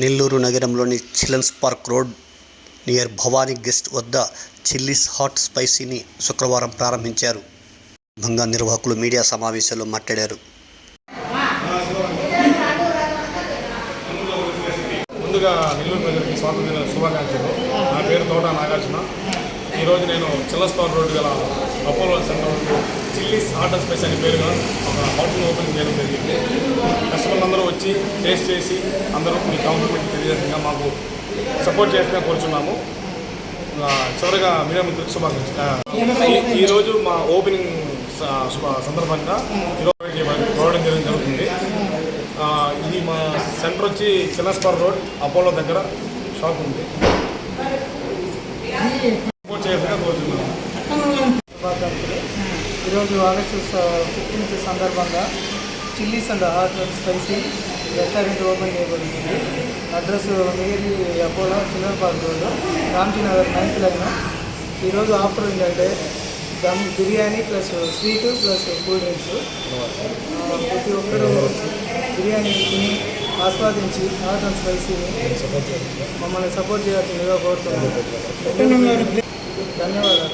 నెల్లూరు నగరంలోని children's park road near Bhavani guest వద్ద chillies hot స్పైసీని శుక్రవారం ప్రారంభించారు. భంగా నిర్వాహకులు మీడియా సమావేశంలో మాట్లాడారు. ముందుగా నెల్లూరు ప్రజలకి స్వాతంత్ర శుభాకాంక్షలు. నా పేరు తోట నాగార్జున. ఈరోజు నేను చిల్లస్ పార్క్ రోడ్డు గల Apollo centre chillies hot and spice అనే పేరుగా ఒక హోటల్ ఓపెన్ చేయడం జరిగింది. కస్టమర్లు వచ్చి టేస్ట్ చేసి అందరూ మీ కాంప్లిమెంట్ తెలియజేసిందిగా మాకు సపోర్ట్ చేసినా కోరుచున్నాము. చివరిగా మీడియా మిత్రులకు శుభాకాంక్షలు. ఈ- ఈరోజు మా ఓపెనింగ్ శుభ సందర్భంగా ఈరోజు చేయబడి- చూడడం జరుగుతుంది. ఇది మా సెంటర్ వచ్చి చిన్నస్పార్ రోడ్ అపోలో దగ్గర షాప్ ఉంది. సపోర్ట్ చేయాల్సిందిగా కోరుతున్నాను శుభాకాంక్షలు. ఈరోజు ఆగస్టు ఫిఫ్టీన్త్ సందర్భంగా chillies and hot and spicy restaurant open చేయబడింది. అడ్రస్ నియర్లీ అపోలో చిల్లర park road Ramji Nagar ninth line. ఈరోజు ఆఫర్ ఏంటంటే dum biryani plus sweet plus cool drinks. ప్రతి ఒక్కరూ బిర్యానీ తిని ఆస్వాదించి హాట్ అండ్ స్పైసీని మమ్మల్ని సపోర్ట్ చేయాల్సిందిగా కోరుతున్నాను. ధన్యవాదాలు.